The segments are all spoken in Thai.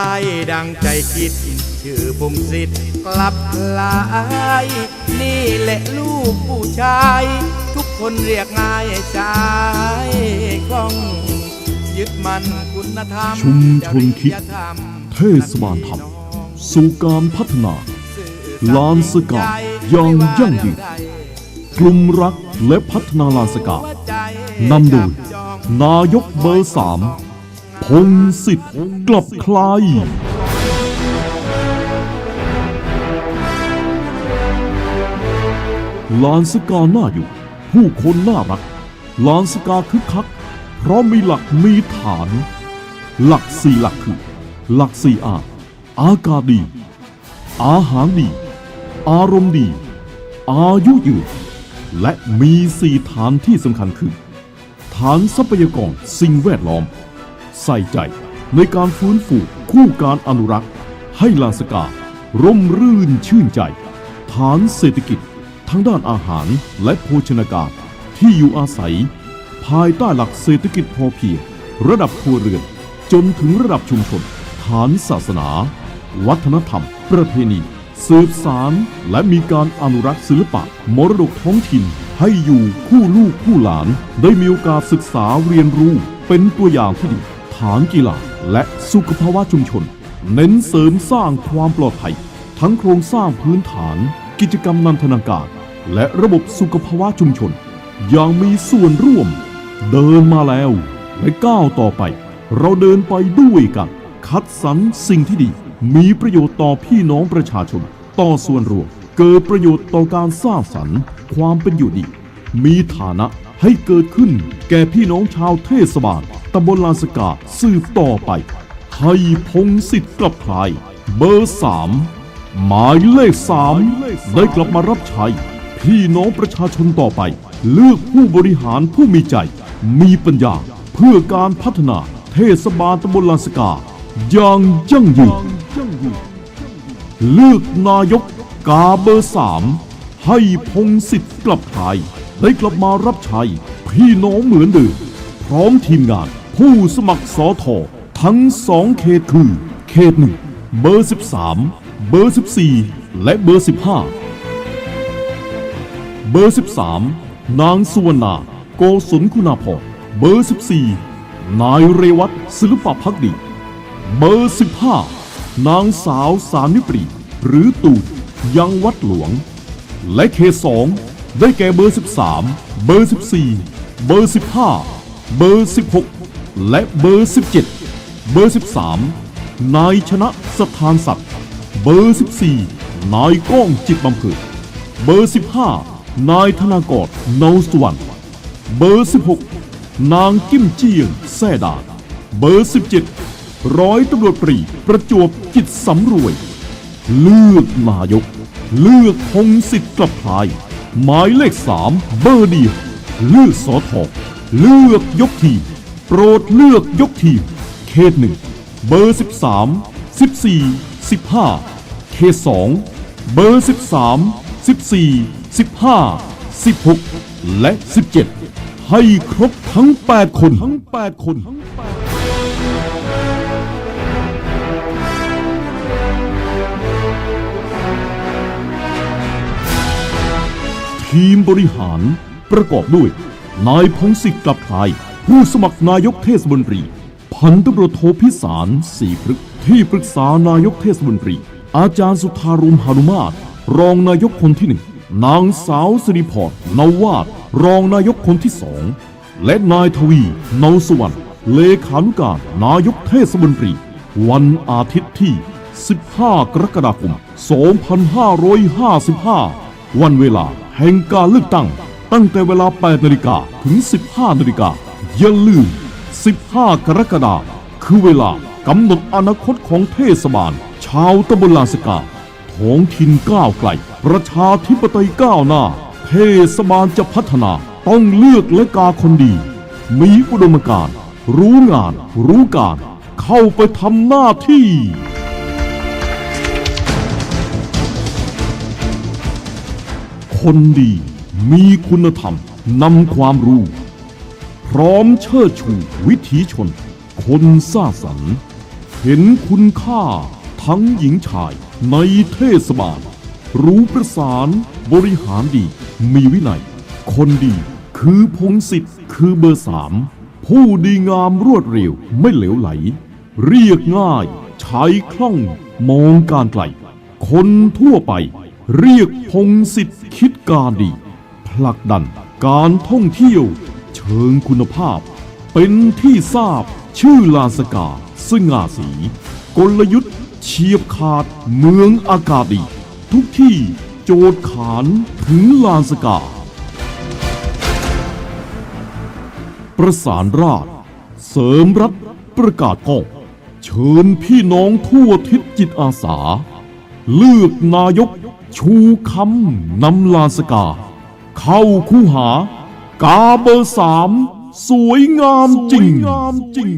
ได้ดังใจคิด ชื่อพงศิษฐ์กลับลาย นี่แหละลูกผู้ชาย ทุกคนเรียกง่ายชายคล่อง ยึดมันคุณธรรมชุมชนคิด จริยธรรมเทศบาลทำสู่การพัฒนา ลานสกาอย่างยั่งยืน กลุ่มรักและพัฒนาลานสกา นำโดย นายกเบอร์สาม พงศิษฐ์กลับใคลายลานสกาหน้าอยู่ ผู้คนน่ารัก ลานสกาคึกคัก เพราะมีหลักมีฐาน หลักสี่หลักคือ หลักสี่อาอากาศดี อาหารดี อารมณ์ดี อายุยืน และมีสี่ฐานที่สำคัญคือ ฐานทรัพยากรสิ่งแวดล้อม ใส่ใจในการฟื้นฟูคู่การอนุรักษ์ ให้ลานสกา ร่มรื่นชื่นใจ ฐานเศรษฐกิจ ทั้งด้านอาหารและโภชนาการที่อยู่อาศัย ภายใต้หลักเศรษฐกิจพอเพียงระดับครัวเรือนจนถึงระดับชุมชน ฐานศาสนา วัฒนธรรม ประเพณี สืบสารและมีการอนุรักษ์ศิลปะมรดกท้องถิ่นให้อยู่คู่ลูกคู่หลาน ได้มีโอกาสศึกษาเรียนรู้เป็นตัวอย่างที่ดีานกีฬาและสุขภาวะชุมชน เน้นเสริมสร้างความปลอดภัย ทั้งโครงสร้างพื้นฐาน กิจกรรมนันทนาการ และระบบสุขภาวะชุมชน อย่างมีส่วนร่วม เดินมาแล้ว และก้าวต่อไป เราเดินไปด้วยกัน คัดสรรสิ่งที่ดี มีประโยชน์ต่อพี่น้องประชาชน ต่อส่วนรวม เกิดประโยชน์ต่อการสร้างสรรค์ ความเป็นอยู่ดี มีฐานะให้เกิดขึ้นแก่พี่น้องชาวเทศบาล ตำบลลานสกาสืบต่อไปให้พงศิษฐ์กลับคลาย เบอร์สามหมายเลขสามได้กลับมารับใช้พี่น้องประชาชนต่อไป เลือกผู้บริหารผู้มีใจ มีปัญญาเพื่อการพัฒนาเทศบาลตำบลลานสกาอย่างยั่งยืนเลือกนายกกาเบอร์สามให้พงศิษฐ์กลับไทยได้กลับมารับใช้พี่น้องเหมือนเดิมพร้อมทีมงาน ผู้สมัครสอทอทั้งสองเขตคือ เขตหนึ่งเบอร์ 13 เบอร์ 14 และเบอร์ 15 เบอร์ 13 นางสุวรรณาโกศลคุณาพรเบอร์ 14 นายเรวัตศิลปะพักดี เบอร์ 15 นางสาวสานิปรี หรือตูดยังวัดหลวง และเขตสองได้แก่เบอร์ 13 เบอร์ 14 เบอร์ 15 เบอร์ 16 และเบอร์ 17 เบอร์ 13 นายชนะสถานสัตว์เบอร์ 14 นายก้องจิตบำเพ็ญเบอร์ 15 นายธนากรเนาสวรรณเบอร์ 16 นางกิ้มเจียงแซ่ดาเบอร์ 17 ร้อยตำรวจปรีประจวบจิตสำรวย เลือกนายก เลือกพงศิษฐ์กลับพลาย หมายเลขสามเบอร์เดียวเลือกสอทอเลือกยกทีม โปรดเลือกยกทีม เขตหนึ่งเบอร์ 13 14 15 เขตสองเบอร์ 13 14 15 16 และ 17 ให้ครบทั้ง 8 คนทั้ง 8 คนทีมบริหารประกอบด้วย นายพงศิษฐ์กลับพลาย ผู้สมัครนายกเทศมนตรี พันตำรวจโทพิสารสีพฤกษ์ที่ปรึกษานายกเทศมนตรี อาจารย์สุธารุมหานุมาตร รองนายกคนที่หนึ่งนางสาวสิริพรนาวาดรองนายกคนที่สองและนายทวีเนาสวรรค์เลขานุการนายกเทศมนตรี วันอาทิตย์ที่ 15 กรกฎาคม 2555 วันเวลาแห่งการเลือกตั้ง ตั้งแต่เวลา 8 นาฬิกาถึง 15 นาฬิกา อย่าลืม 15 กรกฎาคมคือเวลากำหนดอนาคตของเทศบาล ชาวตำบลลาสกาท้องถิ่นก้าวไกล ประชาธิปไตยก้าวหน้า เทศบาลจะพัฒนา ต้องเลือกและกาคนดี มีอุดมการณ์รู้งาน รู้การ เข้าไปทำหน้าที่คนดีมีคุณธรรมนำความรู้ พร้อมเชิดชูวิถีชน คนสร้างสรรค์ เห็นคุณค่าทั้งหญิงชายในเทศบาล รู้ประสานบริหารดี มีวินัย คนดีคือพงศิษฐ์คือเบอร์สามผู้ดีงามรวดเร็วไม่เหลวไหล เรียกง่ายใช้คล่องมองการไกล คนทั่วไป เรียกพงศิษฐ์คิดการดี ผลักดันการท่องเที่ยว เชิงคุณภาพ เป็นที่ทราบชื่อลานสกาสง่าสี กลยุทธ์เฉียบขาดเมืองอากาศดี ทุกที่โจทย์ขานถึงลานสกา ประสานราช เสริมรัฐประกาศกองเชิญพี่น้องทั่วทิศจิตอาสา เลือกนายกชูคำนำลานสกา เข้าคู่หา กาเบอร์สามสวยงามจริงงามจริง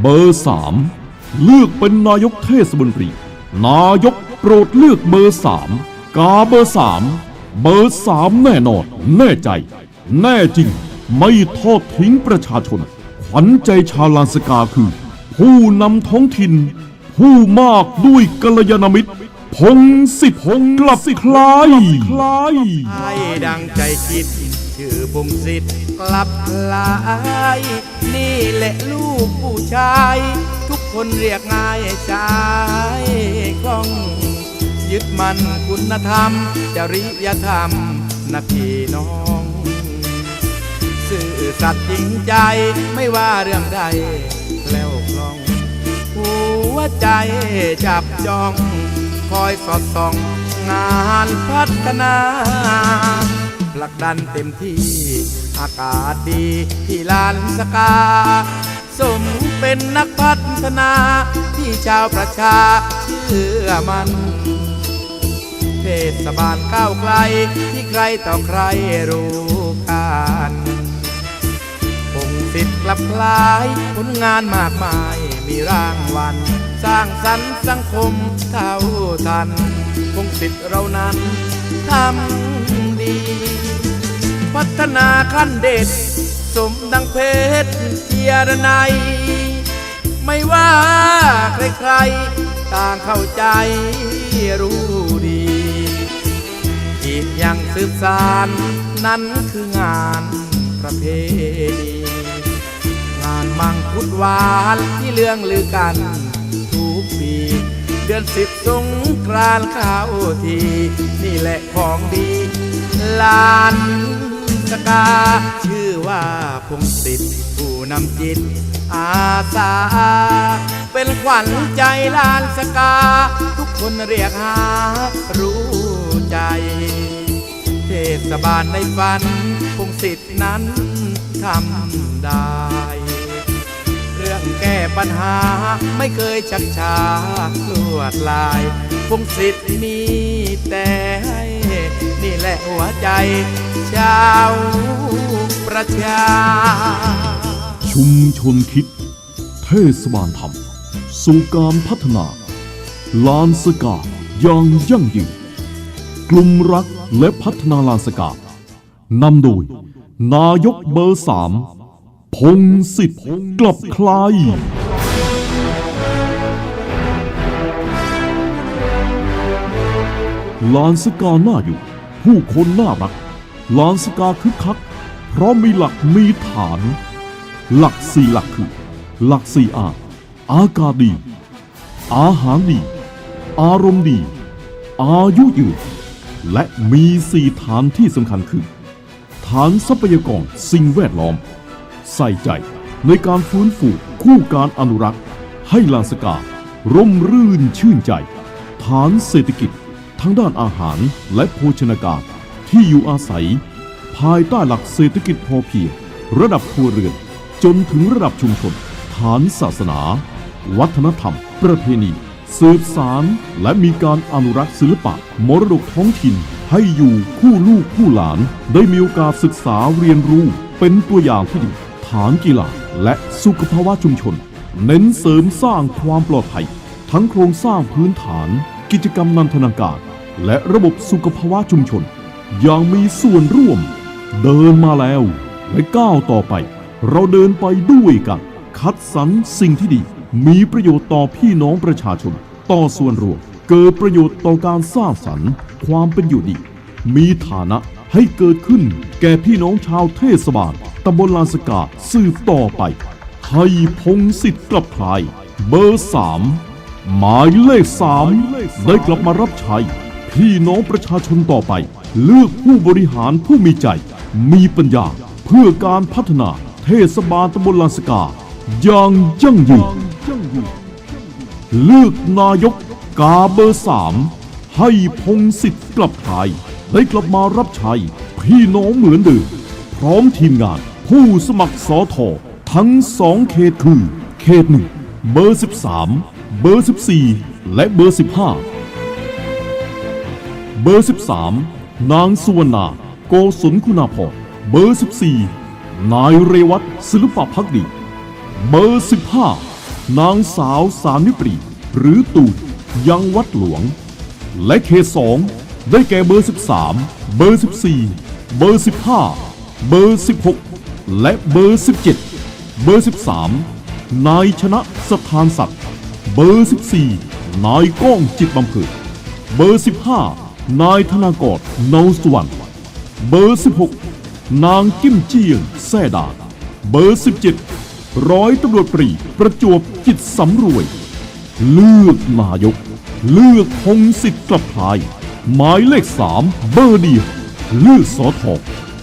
เบอร์สามเลือกเป็นนายกเทศมนตรี นายกโปรดเลือกเบอร์สามกาเบอร์สามเบอร์สามแน่นอน แน่ใจ แน่จริง ไม่ทอดทิ้งประชาชน ขวัญใจชาวลานสกาคือ ผู้นำท้องถิ่น ผู้มากด้วยกัลยาณมิตร พงศิษฐ์กลับคล้ายคล้ายให้ดังใจคิด ชื่อพงศิษฐ์กลับคลาย นี่แหละลูกผู้ชาย ทุกคนเรียกง่ายชายคล่อง ยึดมันคุณธรรม จริยธรรมนะพี่น้องสื่อสัตย์จริงใจไม่ว่าเรื่องใดแล้วคล่อง หัวใจจับจอง คอยสอดส่องงานพัฒนาผลักดันเต็มที่อากาศดีที่ลานสกา สมเป็นนักพัฒนาที่ชาวประชาเชื่อมันเทศบาลก้าวไกลที่ใครต่อใครรู้กันคงสิทธิ์กลับคล้ายผลงานมากมาย มีร่างวัลสร้างสรรค์สังคมเท่าทันคงสิทธิ์เรานั้นทำดี พัฒนาขั้นเด็ด สมดังเพชรเทียรนัยไม่ว่าใครๆ ต่างเข้าใจรู้ดี อีกอย่างสืบสารนั้นคืองานประเพณี มังคุดหวานที่เรื่องลือกัน ทุกปี เดือนสิบสงกรานข้าที นี่แหละของดีลานสกา ชื่อว่าพงศิษฐ์ผู้นำจิต อาสา เป็นขวัญใจลานสกา ทุกคนเรียกหารู้ใจเทศบาลในฝันพงศิษย์นั้นทำได้ แก้ปัญหาไม่เคยชักช้าลวดลายพงศิษย์มีแต่ให้นี่แหละหัวใจชาวประชา ชุมชนคิด เทศบาลทำสู่การพัฒนา ลานสกาอย่างยั่งยืนกลุ่มรักและพัฒนาลานสกานำโดย นายกเบอร์สาม พงศิษฐ์กลับคลายลานสกาหน้าอยู่ ผู้คนน่ารักลานสกาคึกคัก เพราะมีหลักมีฐาน หลักสี่หลักคือ หลักสี่อาอากาศดี อาหารดี อารมณ์ดี อายุยืนและมีสี่ฐานที่สำคัญคือ ฐานทรัพยากรสิ่งแวดล้อม ใส่ใจในการฟื้นฟูคู่การอนุรักษ์ ให้ลานสกา ร่มรื่นชื่นใจ ฐานเศรษฐกิจทั้งด้านอาหารและโภชนาการที่อยู่อาศัย ภายใต้หลักเศรษฐกิจพอเพียงระดับครัวเรือน จนถึงระดับชุมชน ฐานศาสนา วัฒนธรรม ประเพณี สืบสารและมีการอนุรักษ์ศิลปะ มรดกท้องถิ่น ให้อยู่คู่ลูกคู่หลาน ได้มีโอกาสศึกษาเรียนรู้เป็นตัวอย่างที่ดีานกีฬาและสุขภาวะชุมชน เน้นเสริมสร้างความปลอดภัย ทั้งโครงสร้างพื้นฐาน กิจกรรมนันทนาการ และระบบสุขภาวะชุมชน อย่างมีส่วนร่วม เดินมาแล้วและก้าวต่อไป เราเดินไปด้วยกัน คัดสรรสิ่งที่ดี มีประโยชน์ต่อพี่น้องประชาชน ต่อส่วนรวม เกิดประโยชน์ต่อการสร้างสรรค์ความเป็นอยู่ดี มีฐานะให้เกิดขึ้นแก่พี่น้องชาวเทศบาล ตำบลลานสกาสืบต่อไปให้พงสิทธิ์กลับไทยเบอร์สามหมายเลขสามได้กลับมารับใช้พี่น้องประชาชนต่อไป เลือกผู้บริหารผู้มีใจ มีปัญญา เพื่อการพัฒนาเทศบาลตำบลลานสกาอย่างยั่งยืนเลือกนายกกาเบอร์สามให้พงสิทธิ์กลับไทยได้กลับมารับใช้พี่น้องเหมือนเดิมพร้อมทีมงาน ผู้สมัครสอทอทั้งสองเขตคือ เขตหนึ่งเบอร์ 13 เบอร์ 14 และเบอร์ 15 เบอร์ 13 นางสุวรรณาโกศลคุณาพรเบอร์ 14 นายเรวัตศิลปะพักดี เบอร์ 15 นางสาวสานิปรี หรือตูนยังวัดหลวง และเขตสองได้แก่เบอร์ 13 เบอร์ 14 เบอร์ 15 เบอร์ 16 และเบอร์ 17 เบอร์ 13 นายชนะสถานสัตว์เบอร์ 14 นายก้องจิตบำเพ็ญเบอร์ 15 นายธนากรเนาสวรรณเบอร์ 16 นางกิมเจียงแซ่ดาเบอร์ 17 ร้อยตำรวจตรีประจวบจิตสำรวย เลือกนายก เลือกพงสิทธิ์กลับพาย หมายเลขสามเบอร์เดียวเลือกสอทอ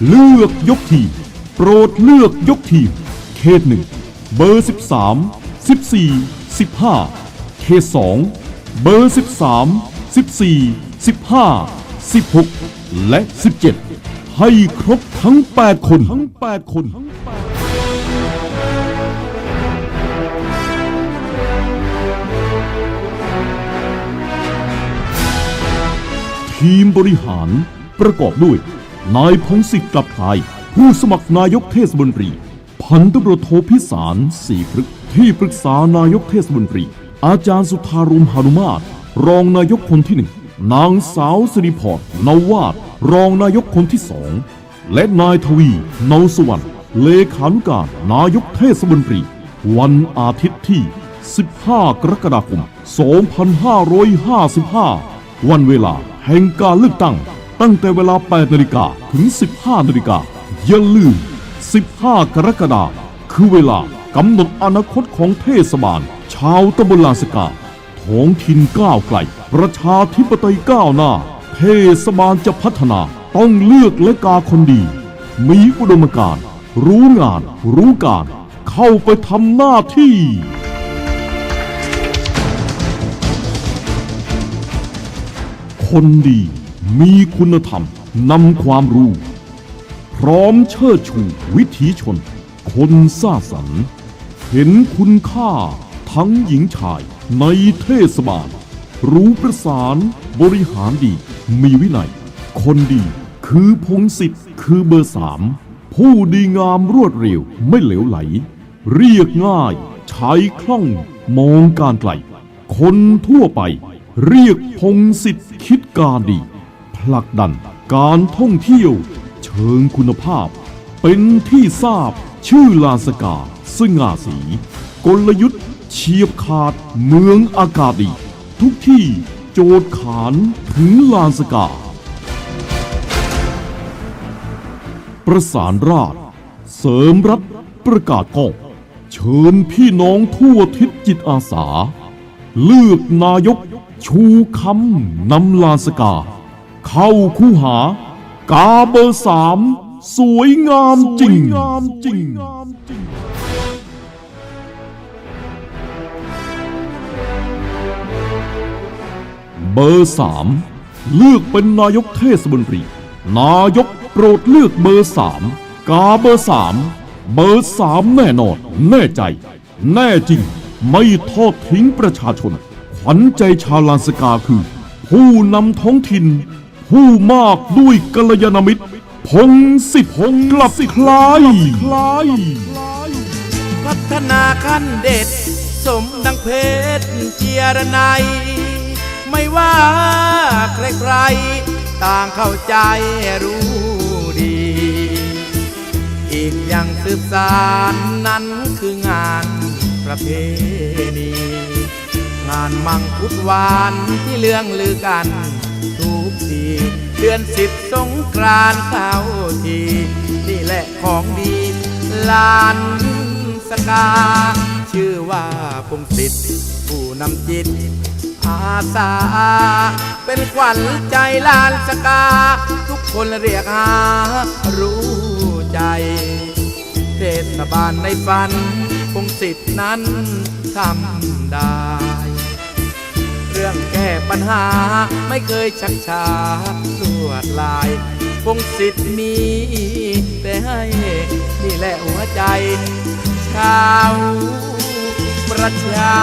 เลือกยกทีม โปรดเลือกยกทีม เขตหนึ่งเบอร์ 13 14 15 เขตสองเบอร์ 13 14 15 16 และ 17 ให้ครบทั้ง 8 คนทั้ง 8 คนทีมบริหารประกอบด้วย นายพงศิษฐ์กลับไทย ผู้สมัครนายกเทศมนตรี พันตำรวจโทพิสารสีพฤกษ์ที่ปรึกษานายกเทศมนตรี อาจารย์สุธารุมหานุมาตร รองนายกคนที่หนึ่งนางสาวสิริพรนาวาดรองนายกคนที่สองและนายทวีเนาสวรรค์เลขานุการนายกเทศมนตรี วันอาทิตย์ที่ 15 กรกฎาคม 2555 วันเวลาแห่งการเลือกตั้ง ตั้งแต่เวลา 8 นาฬิกาถึง 15 นาฬิกา อย่าลืม 15 กรกฎาคมคือเวลากำหนดอนาคตของเทศบาล ชาวตำบลลาสกาท้องถิ่นก้าวไกล ประชาธิปไตยก้าวหน้า เทศบาลจะพัฒนาต้องเลือกและกาคนดี มีอุดมการณ์รู้งาน รู้การ เข้าไปทำหน้าที่ คนดีมีคุณธรรมนำความรู้ ร้อมเชิดชูวิถีชน คนสร้างสรรค์ เห็นคุณค่าทั้งหญิงชายในเทศบาล รู้ประสานบริหารดี มีวินัย คนดีคือพงศิษฐ์คือเบอร์สาม ผู้ดีงามรวดเร็วไม่เหลวไหล เรียกง่าย ใช้คล่องมองการไกล คนทั่วไป เรียกพงศิษฐ์คิดการดี ผลักดันการท่องเที่ยว เชิงคุณภาพ เป็นที่ทราบชื่อลานสกาสง่าสี กลยุทธ์เฉียบขาดเมืองอากาศดี ทุกที่โจทย์ขานถึงลานสกา ประสานราช เสริมรัฐประกาศกองเชิญพี่น้องทั่วทิศจิตอาสา เลือกนายกชูคำนำลานสกา เข้าคู่หา กาเบอร์สามสวยงามจริงงามจริงเบอร์สามเลือกเป็นนายกเทศมนตรี นายกโปรดเลือกเบอร์สามกาเบอร์สามเบอร์สามแน่นอน แน่ใจ แน่จริง ไม่ทอดทิ้งประชาชนขวัญใจชาวลานสกาคือ ผู้นำท้องถิ่น ผู้มากด้วยกัลยาณมิตร พงสิทธิ์กลับคล้ายคล้ายพัฒนาขั้นเด็ด สมดังเพชรเจียรนายไม่ว่าใครๆ ต่างเข้าใจรู้ดี อีกอย่างสืบสารนั้นคืองานประเพณี งานมังคุดหวานที่เลื่องลือกัน ทุกทีเดือนสิบสงกรานต์เข้าทีนี่แหละของดีลานสกา ชื่อว่าพงศิษฐ์ผู้นำจิต อาสา เป็นขวัญใจลานสกา ทุกคนเรียกหารู้ใจ เทศบาลในฝันคงสิทธินั้นทำได้ ปัญหาไม่เคยชักช้าลวดลายคงสิทธิ์มี แต่ให้นี่แหละหัวใจ ชาวประชา